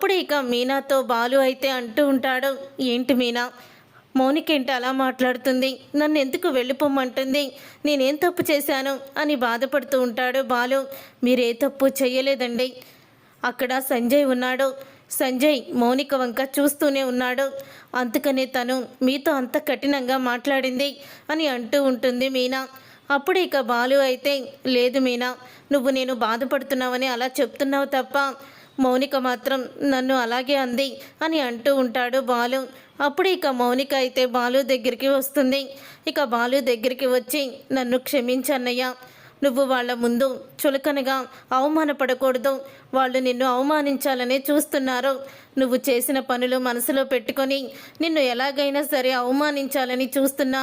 అప్పుడు ఇక మీనాతో బాలు అయితే అంటూ ఉంటాడు ఏంటి మీనా? మౌనికేంటి అలా మాట్లాడుతుంది? నన్ను ఎందుకు వెళ్ళిపోమ్మంటుంది? నేనేం తప్పు చేశాను? అని బాధపడుతూ ఉంటాడు బాలు. మీరే తప్పు చేయలేదండి అక్కడ సంజయ్ ఉన్నాడు. సంజయ్ మౌనిక వంక చూస్తూనే ఉన్నాడు. అందుకనే తను మీతో అంత కఠినంగా మాట్లాడింది అని అంటూ ఉంటుంది మీనా. అప్పుడు ఇక బాలు అయితే లేదు మీనా నువ్వు నేను బాధపడుతున్నావని అలా చెప్తున్నావు తప్ప మౌనిక మాత్రం నన్ను అలాగే అంది అని అంటూ ఉంటాడు బాలు. అప్పుడు ఇక మౌనిక అయితే బాలు దగ్గరికి వస్తుంది. ఇక బాలు దగ్గరికి వచ్చి నన్ను క్షమించన్నయ్య. నువ్వు వాళ్ళ ముందు చులకనగా అవమానపడకూడదు. వాళ్ళు నిన్ను అవమానించాలని చూస్తున్నారు. నువ్వు చేసిన పనులు మనసులో పెట్టుకొని నిన్ను ఎలాగైనా సరే అవమానించాలని చూస్తున్నా.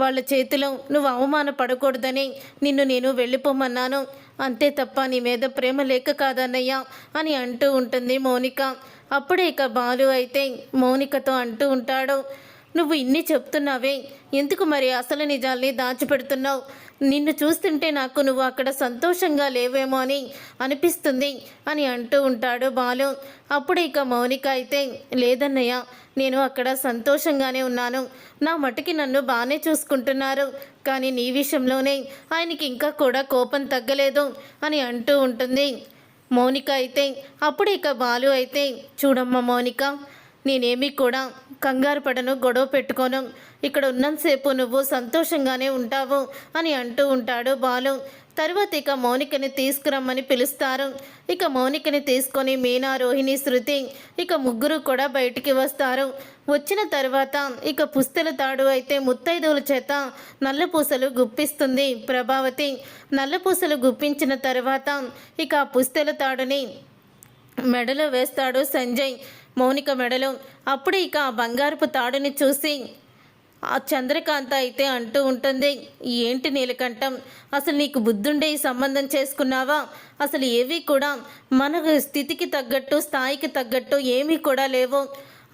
వాళ్ళ చేతిలో నువ్వు అవమానపడకూడదని నిన్ను నేను వెళ్ళిపోమన్నాను. అంతే తప్ప నీ మీద ప్రేమ లేక కాదన్నయ్యా అని అంటూ ఉంటుంది మౌనిక. అప్పుడే ఇక బాలు అయితే మౌనికతో అంటూ ఉంటాడు. నువ్వు ఇన్ని చెప్తున్నావే ఎందుకు మరి అసలు నిజాల్ని దాచిపెడుతున్నావు? నిన్ను చూస్తుంటే నాకు నువ్వు అక్కడ సంతోషంగా లేవేమో అని అనిపిస్తుంది అని అంటూ ఉంటాడు బాలు. అప్పుడు ఇక మౌనిక అయితే లేదన్నయ్య నేను అక్కడ సంతోషంగానే ఉన్నాను. నా మటుకి నన్ను బాగానే చూసుకుంటున్నారు. కానీ నీ విషయంలోనే ఆయనకి ఇంకా కూడా కోపం తగ్గలేదు అని అంటూ ఉంటుంది. మౌనిక అయితే అప్పుడు ఇక బాలు అయితే చూడమ్మ మౌనిక నేనేమీ కూడా కంగారు పడను గొడవ పెట్టుకోను. ఇక్కడ ఉన్నంతసేపు నువ్వు సంతోషంగానే ఉంటావు అని అంటూ ఉంటాడు బాలు. తర్వాత ఇక మౌనికని తీసుకురమ్మని పిలుస్తారు. ఇక మౌనికని తీసుకొని మీనా రోహిణి శృతి ఇక ముగ్గురు కూడా బయటికి వస్తారు. వచ్చిన తర్వాత ఇక పుస్తెల తాడు అయితే ముత్తైదువుల చేత నల్లపూసలు గుప్పిస్తుంది ప్రభావతి. నల్లపూసలు గుప్పించిన తర్వాత ఇక ఆ పుస్తెల తాడుని మెడలో వేస్తాడు సంజయ్. మౌనిక మెడలో. అప్పుడు ఇక ఆ బంగారపు తాడుని చూసి ఆ చంద్రకాంత అయితే అంటూ ఉంటుంది ఏంటి నీలకంఠం? అసలు నీకు బుద్ధుండే ఈ సంబంధం చేసుకున్నావా? అసలు ఏవి కూడా మన స్థితికి తగ్గట్టు స్థాయికి తగ్గట్టు ఏమీ కూడా లేవు.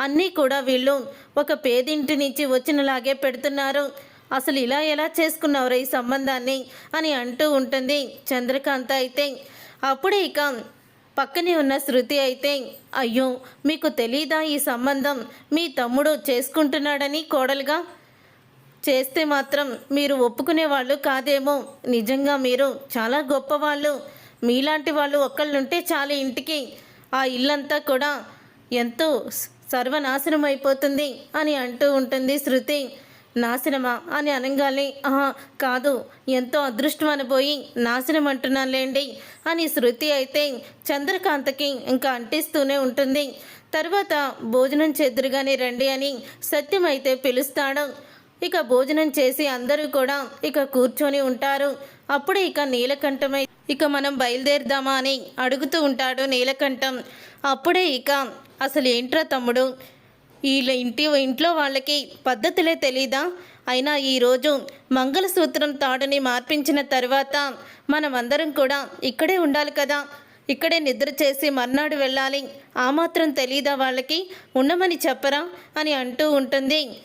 అన్నీ కూడా వీళ్ళు ఒక పేదింటి నుంచి వచ్చినలాగే పెడుతున్నారు. అసలు ఇలా ఎలా చేసుకున్నావురా ఈ సంబంధాన్ని? అని అంటూ ఉంటుంది చంద్రకాంత అయితే. అప్పుడే ఇక పక్కనే ఉన్న శృతి అయితే అయ్యో మీకు తెలీదా ఈ సంబంధం? మీ తమ్ముడు చేసుకుంటున్నాడని కోడలుగా? చేస్తే మాత్రం మీరు ఒప్పుకునే వాళ్ళు కాదేమో. నిజంగా మీరు చాలా గొప్పవాళ్ళు. మీలాంటి వాళ్ళు ఒక్కళ్ళుంటే చాలు ఇంటికి. ఆ ఇల్లంతా కూడా ఎంతో సర్వనాశనం అయిపోతుంది అని అంటూ ఉంటుంది శృతి. నాశనమా అని అనగానే ఆహా కాదు ఎంతో అదృష్టం అనిపోయి నాశనం అంటున్నానులేండి అని శృతి అయితే చంద్రకాంతకి ఇంకా అంటిస్తూనే ఉంటుంది. తర్వాత భోజనం చెదురుగానే రండి అని సత్యం అయితే పిలుస్తాడు. ఇక భోజనం చేసి అందరూ కూడా ఇక కూర్చొని ఉంటారు. అప్పుడే ఇక నీలకంఠమై ఇక మనం బయలుదేరుదామా అని అడుగుతూ ఉంటాడు నీలకంఠం. అప్పుడే ఇక అసలు ఏంట్రా తమ్ముడు వీళ్ళ ఇంటి ఇంట్లో వాళ్ళకి పద్ధతులే తెలీదా? అయినా ఈరోజు మంగళసూత్రం తాడుని మార్పించిన తర్వాత మనమందరం కూడా ఇక్కడే ఉండాలి కదా? ఇక్కడే నిద్ర చేసి మర్నాడు వెళ్ళాలి. ఆ మాత్రం తెలీదా వాళ్ళకి? ఉండమని చెప్పరా? అని అంటూ ఉంటుంది.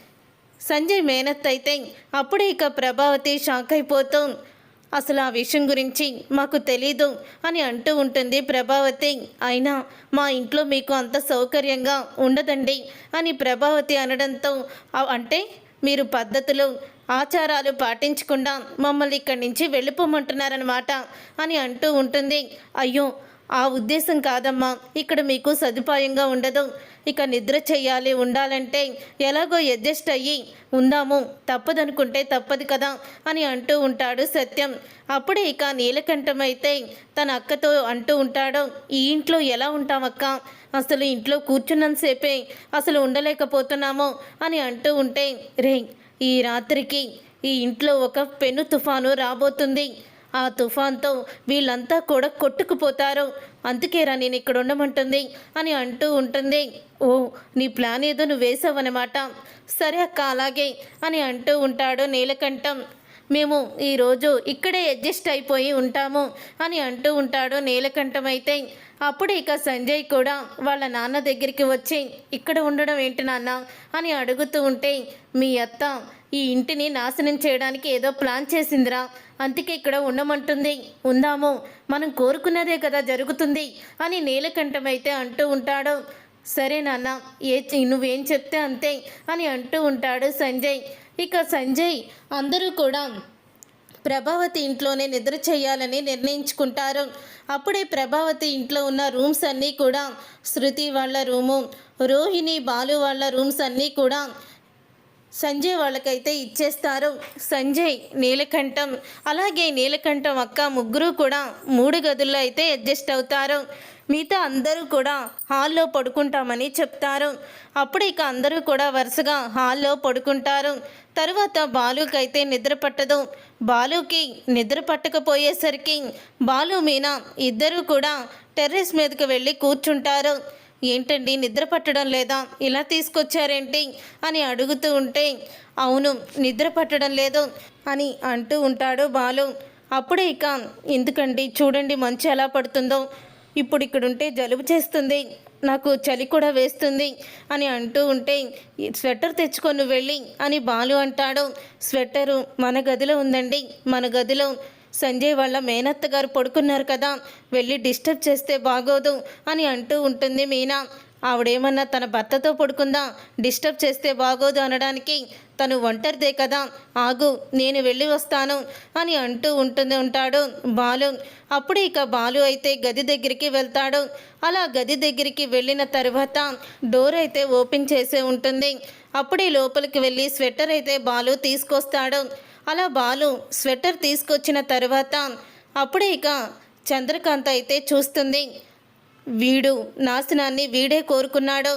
సంజయ్ మేనత్ అయితే అప్పుడే ఇక ప్రభావతి షాక్ అయిపోతూ అసలు ఆ విషయం గురించి మాకు తెలీదు అని అంటూ ఉంటుంది ప్రభావతి. అయినా మా ఇంట్లో మీకు అంత సౌకర్యంగా ఉండదండి అని ప్రభావతి అనడంతో అంటే మీరు పద్ధతులు ఆచారాలు పాటించకుండా మమ్మల్ని ఇక్కడి నుంచి వెళ్ళిపోమంటున్నారనమాట అని అంటూ ఉంటుంది. అయ్యో ఆ ఉద్దేశం కాదమ్మా. ఇక్కడ మీకు సదుపాయంగా ఉండదు. ఇక నిద్ర చేయాలి ఉండాలంటే ఎలాగో అడ్జస్ట్ అయ్యి ఉందాము. తప్పదనుకుంటే తప్పదు కదా అని అంటూ ఉంటాడు సత్యం. అప్పుడే ఇక నీలకంఠం అయితే తన అక్కతో అంటూ ఉంటాడు ఈ ఇంట్లో ఎలా ఉంటామక్క? అసలు ఇంట్లో కూర్చున్నంతసేపే అసలు ఉండలేకపోతున్నాము అని అంటూ ఉంటే రే ఈ రాత్రికి ఈ ఇంట్లో ఒక పెను తుఫాను రాబోతుంది. ఆ తుఫాన్తో వీళ్ళంతా కూడా కొట్టుకుపోతారు. అందుకేరా నేను ఇక్కడ ఉండమంటుంది అని అంటూ ఉంటుంది. ఓ నీ ప్లాన్ ఏదో నువ్వు వేసావన్నమాట. సరే అక్క అలాగే అని అంటూ ఉంటాడు నీలకంఠం. మేము ఈరోజు ఇక్కడే అడ్జస్ట్ అయిపోయి ఉంటాము అని అంటూ ఉంటాడు నీలకంఠం అయితే. అప్పుడు ఇక సంజయ్ కూడా వాళ్ళ నాన్న దగ్గరికి వచ్చి ఇక్కడ ఉండడం ఏంటి నాన్న? అని అడుగుతూ ఉంటే మీ అత్త ఈ ఇంటిని నాశనం చేయడానికి ఏదో ప్లాన్ చేసిందిరా. అందుకే ఇక్కడ ఉండమంటుంది. ఉందాము. మనం కోరుకున్నదే కదా జరుగుతుంది అని నీలకంఠమైతే అయితే అంటూ ఉంటాడు. సరే నాన్న ఏ నువ్వేం చెప్తే అంతే అని అంటూ ఉంటాడు సంజయ్. ఇక సంజయ్ అందరూ కూడా ప్రభావతి ఇంట్లోనే నిద్ర చేయాలని నిర్ణయించుకుంటారు. అప్పుడే ప్రభావతి ఇంట్లో ఉన్న రూమ్స్ అన్నీ కూడా శృతి వాళ్ళ రూము రోహిణి బాలు వాళ్ళ రూమ్స్ అన్నీ కూడా సంజయ్ వాళ్ళకైతే ఇచ్చేస్తారు. సంజయ్ నీలకంఠం అలాగే నీలకంఠం అక్క ముగ్గురు కూడా మూడు గదుల్లో అయితే అడ్జస్ట్ అవుతారు. మిగతా అందరూ కూడా హాల్లో పడుకుంటామని చెప్తారు. అప్పుడు ఇక అందరూ కూడా వరుసగా హాల్లో పడుకుంటారు. తరువాత బాలుకైతే నిద్ర పట్టదు. బాలుకి నిద్ర పట్టకపోయేసరికి బాలు మీనా ఇద్దరూ కూడా టెర్రస్ మీదకి వెళ్ళి కూర్చుంటారు. ఏంటండి నిద్ర పట్టడం లేదా? ఇలా తీసుకొచ్చారేంటి? అని అడుగుతూ ఉంటే అవును నిద్ర పట్టడం లేదు అని అంటూ ఉంటాడు బాలు. అప్పుడే ఇక ఎందుకండి? చూడండి మంచు ఎలా పడుతుందో? ఇప్పుడు ఇక్కడ ఉంటే జలుబు చేస్తుంది నాకు చలి కూడా వేస్తుంది అని అంటూ ఉంటే స్వెటర్ తెచ్చుకొని వెళ్ళి అని బాలు అంటాడు. స్వెటరు మన గదిలో ఉందండి మన గదిలో సంజయ్ వాళ్ళ మేనత్త గారు పడుకున్నారు కదా వెళ్ళి డిస్టర్బ్ చేస్తే బాగోదు అని అంటూ ఉంటుంది మీనా. ఆవిడేమన్నా తన భర్తతో పడుకుందా? డిస్టర్బ్ చేస్తే బాగోదు అనడానికి తను ఒంటరిదే కదా. ఆగు నేను వెళ్ళి వస్తాను అని అంటూ ఉంటుంది ఉంటాడు బాలు. అప్పుడు ఇక బాలు అయితే గది దగ్గరికి వెళ్తాడు. అలా గది దగ్గరికి వెళ్ళిన తర్వాత డోర్ అయితే ఓపెన్ చేసే ఉంటుంది. అప్పుడే లోపలికి వెళ్ళి స్వెటర్ అయితే బాలు తీసుకొస్తాడు. అలా బాలు స్వెటర్ తీసుకొచ్చిన తర్వాత అప్పుడే ఇక చంద్రకాంత్ అయితే చూస్తుంది. వీడు నాశనాన్ని వీడే కోరుకున్నాడు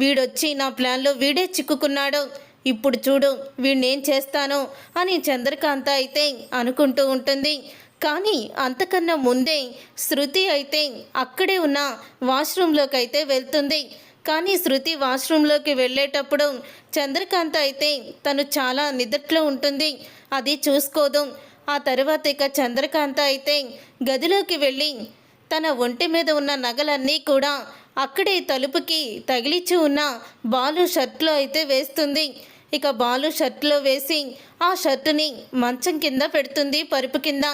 వీడొచ్చి నా ప్లాన్లో వీడే చిక్కుకున్నాడు ఇప్పుడు చూడు వీడినేం చేస్తాను అని చంద్రకాంత అయితే అనుకుంటూ ఉంటుంది. కానీ అంతకన్నా ముందే శృతి అయితే అక్కడే ఉన్న వాష్రూమ్లోకి అయితే వెళ్తుంది. కానీ శృతి వాష్రూమ్లోకి వెళ్ళేటప్పుడు చంద్రకాంత అయితే తను చాలా నిద్రలో ఉంటుంది. అది చూసుకోదు. ఆ తర్వాత ఇక చంద్రకాంత అయితే గదిలోకి వెళ్ళి తన ఒంటి మీద ఉన్న నగలన్నీ కూడా అక్కడే తలుపుకి తగిలిచి ఉన్న బాలు షర్ట్లో అయితే వేస్తుంది. ఇక బాలు షర్ట్లో వేసి ఆ షర్టుని మంచం కింద పెడుతుంది పరుపు కింద.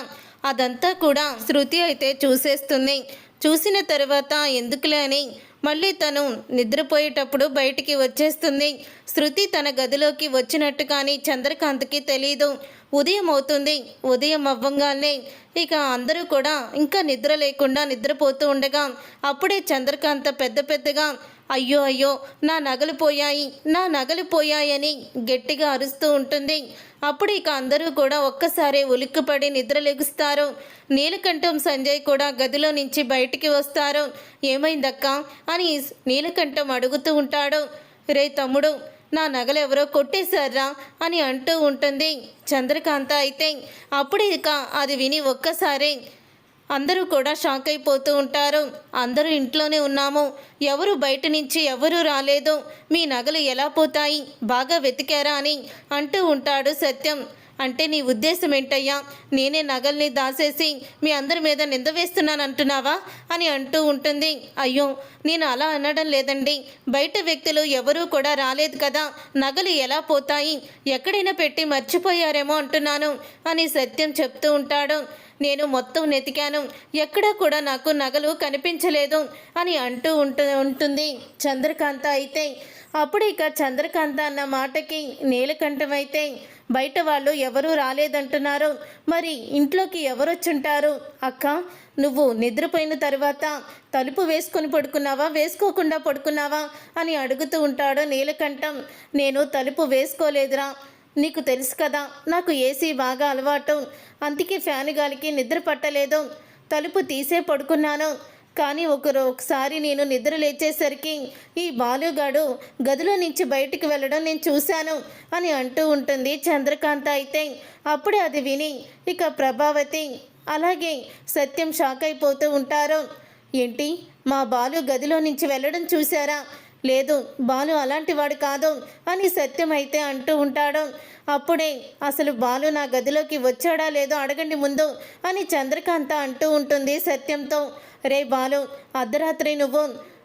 అదంతా కూడా శృతి అయితే చూసేస్తుంది. చూసిన తర్వాత ఎందుకులే అని మళ్ళీ తను నిద్రపోయేటప్పుడు బయటికి వచ్చేస్తుంది. శృతి తన గదిలోకి వచ్చినట్టు కానీ చంద్రకాంత్కి తెలీదు. ఉదయం అవుతుంది. ఉదయం అవ్వంగానే ఇక అందరూ కూడా ఇంకా నిద్ర లేకుండా నిద్రపోతూ ఉండగా అప్పుడే చంద్రకాంత పెద్ద పెద్దగా అయ్యో అయ్యో నా నగలు పోయాయి నా నగలు పోయాయని గట్టిగా అరుస్తూ ఉంటుంది. అప్పుడు ఇక అందరూ కూడా ఒక్కసారి ఉలిక్కుపడి నిద్రలేగుస్తారు. నీలకంఠం సంజయ్ కూడా గదిలో నుంచి బయటికి వస్తారు. ఏమైందక్క? అని నీలకంఠం అడుగుతూ ఉంటాడు. రే తమ్ముడు నా నగలు ఎవరో కొట్టేశారా? అని అంటూ ఉంటుంది చంద్రకాంత అయితే. అప్పుడు ఇక అది విని ఒక్కసారి అందరూ కూడా షాక్ అయిపోతూ ఉంటారు. అందరూ ఇంట్లోనే ఉన్నాము. ఎవరు బయట నుంచి ఎవరూ రాలేదు. మీ నగలు ఎలా పోతాయి? బాగా వెతికారా అని అంటూ ఉంటాడు సత్యం. అంటే నీ ఉద్దేశం ఏంటయ్యా? నేనే నగల్ని దాసేసి మీ అందరి మీద నింద వేస్తున్నాను అంటున్నావా? అని అంటూ ఉంటుంది. అయ్యో నేను అలా అనడం లేదండి. బయట వ్యక్తులు ఎవరూ కూడా రాలేదు కదా. నగలు ఎలా పోతాయి? ఎక్కడైనా పెట్టి మర్చిపోయారేమో అంటున్నాను అని సత్యం చెప్తూ ఉంటాడు. నేను మొత్తం నెతికాను. ఎక్కడా కూడా నాకు నగలు కనిపించలేదు అని అంటూ ఉంటు ఉంటుంది చంద్రకాంత అయితే. అప్పుడు ఇక చంద్రకాంత అన్న మాటకి నీలకంఠమైతే బయట వాళ్ళు ఎవరూ రాలేదంటున్నారు. మరి ఇంట్లోకి ఎవరొచ్చుంటారు? అక్క నువ్వు నిద్రపోయిన తర్వాత తలుపు వేసుకొని పడుకున్నావా? వేసుకోకుండా పడుకున్నావా? అని అడుగుతూ ఉంటాడు నీలకంఠం. నేను తలుపు వేసుకోలేదురా. నీకు తెలుసు కదా నాకు ఏసీ బాగా అలవాటు. అందుకే ఫ్యాన్ గాలికి నిద్ర పట్టలేదు. తలుపు తీసే పడుకున్నాను. కానీ ఒకరు ఒకసారి నేను నిద్ర లేచేసరికి ఈ బాలుగాడు గదిలో నుంచి బయటికి వెళ్ళడం నేను చూశాను అని అంటూ ఉంటుంది చంద్రకాంత అయితే. అప్పుడే అది విని ఇక ప్రభావతి అలాగే సత్యం షాక్ అయిపోతూ ఉంటారు. ఏంటి? మా బాలు గదిలో నుంచి వెళ్ళడం చూశారా? లేదు బాలు అలాంటి వాడు కాదు అని సత్యం అయితే అంటూ ఉంటాడు. అప్పుడే అసలు బాలు నా గదిలోకి వచ్చాడా లేదో అడగండి ముందు అని చంద్రకాంత అంటూ ఉంటుంది సత్యంతో. రే బాలు అర్ధరాత్రి నువ్వు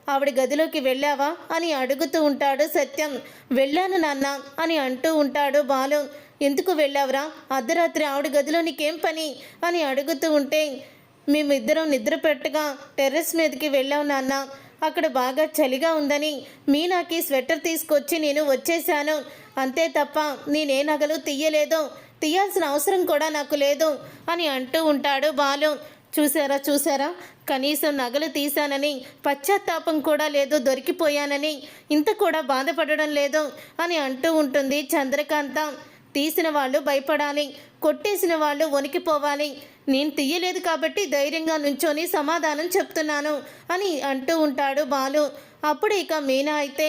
ఆవిడ గదిలోకి వెళ్ళావా అని అడుగుతూ ఉంటాడు సత్యం. వెళ్ళాను నాన్న అని అంటూ ఉంటాడు బాలు. ఎందుకు వెళ్ళావురా? అర్ధరాత్రి ఆవిడ గదిలో నీకేం పని? అని అడుగుతూ ఉంటే మేమిద్దరం నిద్ర పెట్టగా టెర్రస్ మీదకి వెళ్ళాం నాన్న. అక్కడ బాగా చలిగా ఉందని మీనాకి స్వెటర్ తీసుకొచ్చి నేను వచ్చేసాను అంతే తప్ప నేనే నగలు తీయలేదు. తీయాల్సిన అవసరం కూడా నాకు లేదు అని అంటూ ఉంటాడు బాలు. చూసారా చూసారా కనీసం నగలు తీశానని పశ్చాత్తాపం కూడా లేదు దొరికిపోయానని. ఇంత కూడా బాధపడడం లేదు అని అంటూ ఉంటుంది చంద్రకాంత. తీసిన వాళ్ళు భయపడాలి కొట్టేసిన వాళ్ళు వణికిపోవాలి. నేను తీయలేదు కాబట్టి ధైర్యంగా నుంచొని సమాధానం చెప్తున్నాను అని అంటూ ఉంటాడు బాలు. అప్పుడు ఇక మీనా అయితే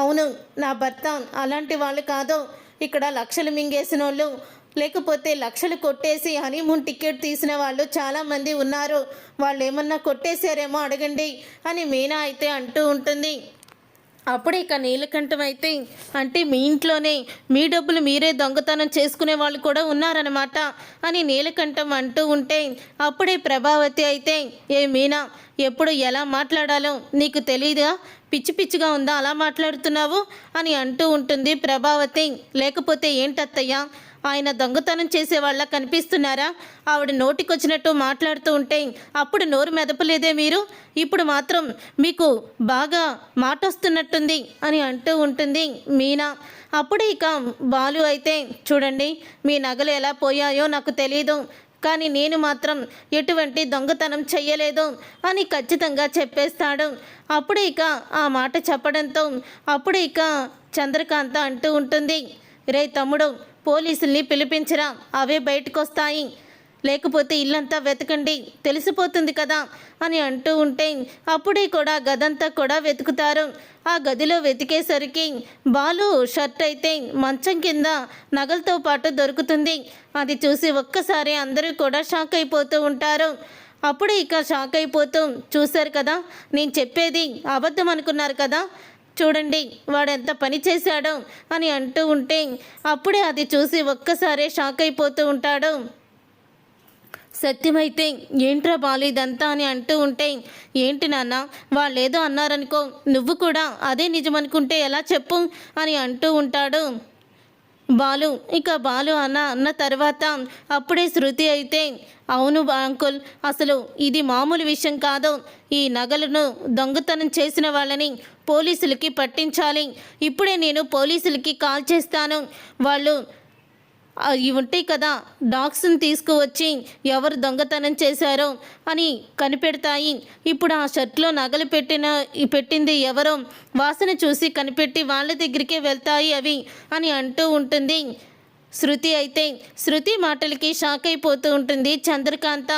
అవును నా భర్త అలాంటి వాళ్ళు కాదు. ఇక్కడ లక్షలు మింగేసిన వాళ్ళు లేకపోతే లక్షలు కొట్టేసి హనీమూన్ టికెట్ తీసిన వాళ్ళు చాలామంది ఉన్నారు. వాళ్ళు ఏమన్నా కొట్టేశారేమో అడగండి అని మీనా అయితే అంటూ ఉంటుంది. అప్పుడే ఇక నీలకంఠం అయితే అంటే మీ ఇంట్లోనే మీ డబ్బులు మీరే దొంగతనం చేసుకునే వాళ్ళు కూడా ఉన్నారనమాట అని నీలకంఠం అంటూ ఉంటే అప్పుడే ప్రభావతి అయితే ఏ మీనా ఎప్పుడు ఎలా మాట్లాడాలో నీకు తెలియదా పిచ్చి పిచ్చిగా ఉందా? అలా మాట్లాడుతున్నావు? అని అంటూ ఉంటుంది ప్రభావతి. లేకపోతే ఏంటత్తయ్యా? ఆయన దొంగతనం చేసే వాళ్ళ కనిపిస్తున్నారా? ఆవిడ నోటికొచ్చినట్టు మాట్లాడుతూ ఉంటే అప్పుడు నోరు మెదపలేదే మీరు? ఇప్పుడు మాత్రం మీకు బాగా మాట వస్తున్నట్టుంది అని అంటూ ఉంటుంది మీనా. అప్పుడు ఇక బాలు అయితే చూడండి మీ నగలు ఎలా పోయాయో నాకు తెలియదు కానీ నేను మాత్రం ఎటువంటి దొంగతనం చెయ్యలేదు అని ఖచ్చితంగా చెప్పేస్తాడు. అప్పుడు ఇక ఆ మాట చెప్పడంతో అప్పుడు ఇక చంద్రకాంత అంటూ ఉంటుంది రే తమ్ముడు పోలీసుల్ని పిలిపించరా అవే బయటకు వస్తాయి లేకపోతే ఇల్లంతా వెతకండి. తెలిసిపోతుంది కదా అని అంటూ ఉంటే అప్పుడే కూడా గదంతా కూడా వెతుకుతారు. ఆ గదిలో వెతికేసరికి బాలు షర్ట్ అయితే మంచం కింద నగలతో పాటు దొరుకుతుంది. అది చూసి ఒక్కసారి అందరూ కూడా షాక్ అయిపోతూ ఉంటారు. అప్పుడే ఇక షాక్ అయిపోతూ చూశారు కదా నేను చెప్పేది అబద్ధం అనుకున్నారు కదా చూడండి వాడెంత పని చేశాడో అని అంటూ ఉంటే అప్పుడే అది చూసి ఒక్కసారే షాక్ అయిపోతూ ఉంటాడు. సత్యమైతే ఏంట్రా బాలు ఇదంతా? అని అంటూ ఉంటే ఏంటి నాన్న వాళ్ళేదో అన్నారనుకో నువ్వు కూడా అదే నిజమనుకుంటే ఎలా చెప్పు? అని అంటూ ఉంటాడు. బాలు ఇక బాలు అన్న అన్న తర్వాత అప్పుడే శృతి అయితే అవును అంకుల్ అసలు ఇది మామూలు విషయం కాదు. ఈ నగలను దొంగతనం చేసిన వాళ్ళని పోలీసులకి పట్టించాలి. ఇప్పుడే నేను పోలీసులకి కాల్ చేస్తాను. వాళ్ళు ఇవి ఉంటాయి కదా డాగ్స్ని తీసుకువచ్చి ఎవరు దొంగతనం చేశారో అని కనిపెడతాయి. ఇప్పుడు ఆ షర్ట్లో నగలు పెట్టిన పెట్టింది ఎవరో వాసన చూసి కనిపెట్టి వాళ్ళ దగ్గరికే వెళ్తాయి అవి అని అంటూ ఉంటుంది. శృతి అయితే శృతి మాటలకి షాక్ అయిపోతూ ఉంటుంది చంద్రకాంత.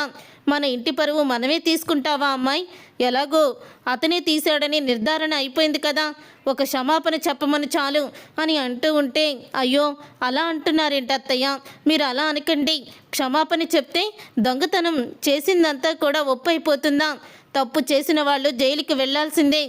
మన ఇంటి పరువు మనమే తీసుకుంటావా అమ్మాయి? ఎలాగో అతనే తీశాడని నిర్ధారణ అయిపోయింది కదా. ఒక క్షమాపణ చెప్పమని చాలు అని అంటూ ఉంటే అయ్యో అలా అంటున్నారేంటి అత్తయ్య? మీరు అలా అనకండి. క్షమాపణ చెప్తే దొంగతనం చేసిందంతా కూడా ఒప్పైపోతుందా? తప్పు చేసిన వాళ్ళు జైలుకి వెళ్ళాల్సిందే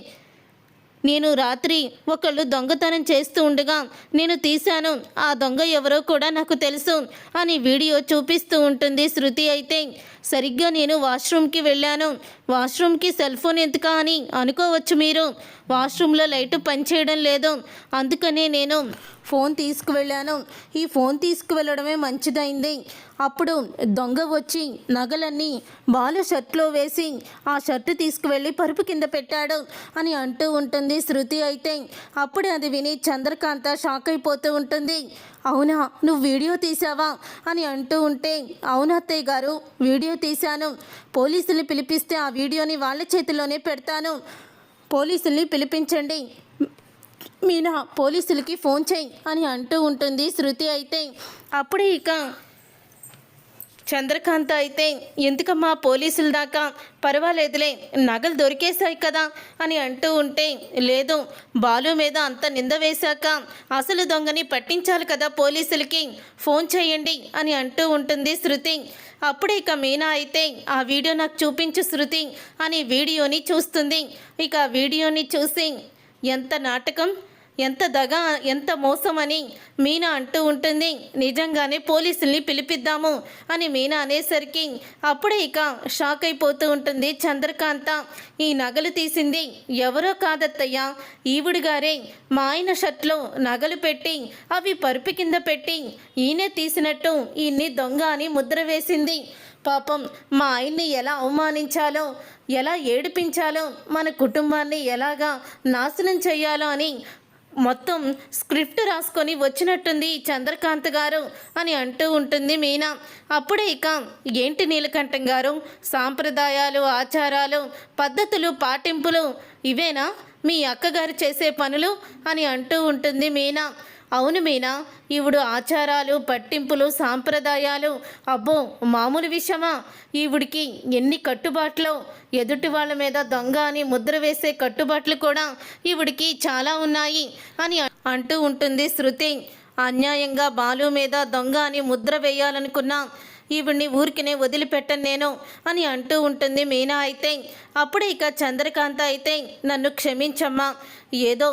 నేను రాత్రి ఒకళ్ళు దొంగతనం చేస్తూ ఉండగా నేను తీశాను ఆ దొంగ ఎవరో కూడా నాకు తెలుసు అని వీడియో చూపిస్తూ ఉంటుంది శృతి అయితే. సరిగ్గా నేను వాష్రూమ్కి వెళ్ళాను. వాష్రూమ్కి సెల్ ఫోన్ ఎందుకా అని అనుకోవచ్చు మీరు. వాష్రూమ్లో లైట్ పనిచేయడం లేదు. అందుకనే నేను ఫోన్ తీసుకువెళ్ళాను. ఈ ఫోన్ తీసుకువెళ్ళడమే మంచిదైంది. అప్పుడు దొంగ వచ్చి నగలన్నీ బాలు షర్ట్లో వేసి ఆ షర్టు తీసుకువెళ్ళి పరుపు కింద పెట్టాడు అని అంటూ ఉంటుంది శృతి అయితే. అప్పుడు అది విని చంద్రకాంత షాక్ అయిపోతూ ఉంటుంది. అవునా? నువ్వు వీడియో తీసావా? అని అంటూ ఉంటే అవును అత్తయ్య గారు వీడియో తీశాను. పోలీసుల్ని పిలిపిస్తే ఆ వీడియోని వాళ్ళ చేతిలోనే పెడతాను. పోలీసుల్ని పిలిపించండి. మీనా పోలీసులకి ఫోన్ చేయి అని అంటూ ఉంటుంది శృతి అయితే. అప్పుడే ఇక చంద్రకాంత్ అయితే ఎందుకమ్మా పోలీసుల దాకా? పర్వాలేదులే నగలు దొరికేశాయి కదా అని అంటూ ఉంటే లేదు బాలు మీద అంత నింద వేశాక అసలు దొంగని పట్టించాలి కదా పోలీసులకి? ఫోన్ చేయండి అని అంటూ ఉంటుంది శృతి. అప్పుడే ఇక మీనా అయితే ఆ వీడియో నాకు చూపించు శృతి అని వీడియోని చూస్తుంది. ఇక వీడియోని చూసి ఎంత నాటకం? ఎంత దగ ఎంత మోసమని మీనా అంటూ ఉంటుంది. నిజంగానే పోలీసుల్ని పిలిపిద్దాము అని మీనా అనేసరికి అప్పుడే ఇక షాక్ అయిపోతూ ఉంటుంది చంద్రకాంత. ఈ నగలు తీసింది ఎవరో కాదత్తయ్య. ఈవిడు గారే మా ఆయన షర్ట్లో నగలు పెట్టి అవి పరుపు కింద పెట్టి ఈయనే తీసినట్టు ఈయన్ని దొంగ అని ముద్ర వేసింది. పాపం మా ఆయన్ని ఎలా అవమానించాలో ఎలా ఏడిపించాలో మన కుటుంబాన్ని ఎలాగా నాశనం చేయాలో అని మొత్తం స్క్రిప్ట్ రాసుకొని వచ్చినట్టుంది చంద్రకాంత్ గారు అని అంటూ ఉంటుంది మీనా. అప్పుడే ఇక ఏంటి నీలకంఠం గారు? సాంప్రదాయాలు ఆచారాలు పద్ధతులు పాటింపులు ఇవేనా? మీ అక్కగారు చేసే పనులు అని అంటూ ఉంటుంది మీనా. అవును మీనా ఈవిడు ఆచారాలు పట్టింపులు సాంప్రదాయాలు అబ్బో మామూలు విషయమా? ఈవిడికి ఎన్ని కట్టుబాట్లు? ఎదుటి వాళ్ళ మీద దొంగ అని ముద్ర వేసే కట్టుబాట్లు కూడా ఈవిడికి చాలా ఉన్నాయి అని అంటూ ఉంటుంది శృతి. అన్యాయంగా బాలు మీద దొంగ అని ముద్ర వేయాలనుకున్నా ఈవిడ్ని ఊరికినే వదిలిపెట్టను నేను అని అంటూ ఉంటుంది మీనా అయితే. అప్పుడు ఇక చంద్రకాంత అయితే నన్ను క్షమించమ్మా. ఏదో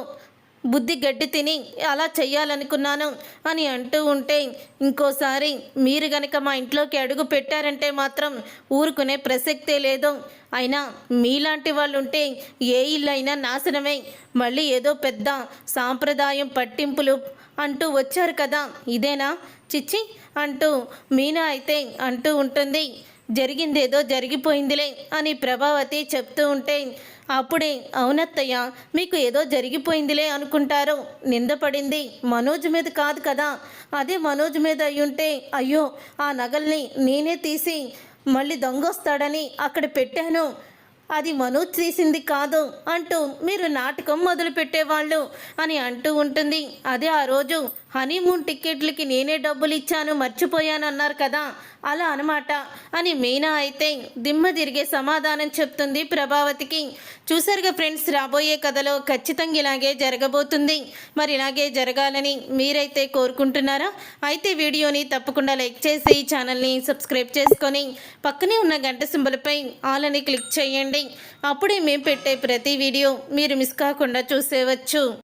బుద్ధి గడ్డి తిని అలా చెయ్యాలనుకున్నాను అని అంటూ ఉంటే ఇంకోసారి మీరు గనక మా ఇంట్లోకి అడుగు పెట్టారంటే మాత్రం ఊరుకునే ప్రసక్తే లేదు. అయినా మీలాంటి వాళ్ళు ఉంటే ఏ ఇల్లు అయినా నాశనమే. మళ్ళీ ఏదో పెద్ద సాంప్రదాయం పట్టింపులు అంటూ వచ్చారు కదా. ఇదేనా? చిచ్చి అంటూ మీనా అయితే అంటూ ఉంటుంది. జరిగిందేదో జరిగిపోయిందిలే అని ప్రభావతి చెప్తూ ఉంటే అప్పుడే అవునత్తయ్య మీకు ఏదో జరిగిపోయిందిలే అనుకుంటారు. నిందపడింది మనోజ్ మీద కాదు కదా. అదే మనోజ్ మీద అయ్యుంటే అయ్యో ఆ నగల్ని నేనే తీసి మళ్ళీ దొంగొస్తాడని అక్కడ పెట్టాను. అది మనోజ్ తీసింది కాదు అంటూ మీరు నాటకం మొదలు పెట్టేవాళ్ళు అని అంటూ ఉంటుంది. అదే ఆ రోజు హనీమూన్ టికెట్లకి నేనే డబ్బులు ఇచ్చాను మర్చిపోయాను అన్నారు కదా అలా అనమాట. అని మీనా అయితే దిమ్మ తిరిగే సమాధానం చెప్తుంది ప్రభావతికి. చూసారుగా ఫ్రెండ్స్ రాబోయే కథలో ఖచ్చితంగా ఇలాగే జరగబోతుంది. మరి ఇలాగే జరగాలని మీరైతే కోరుకుంటున్నారా? అయితే వీడియోని తప్పకుండా లైక్ చేసి ఛానల్ని సబ్స్క్రైబ్ చేసుకొని పక్కనే ఉన్న గంట సింబల్పై ఆల్ అని క్లిక్ చేయండి. అప్పుడే మేము పెట్టే ప్రతి వీడియో మీరు మిస్ కాకుండా చూసేవచ్చు.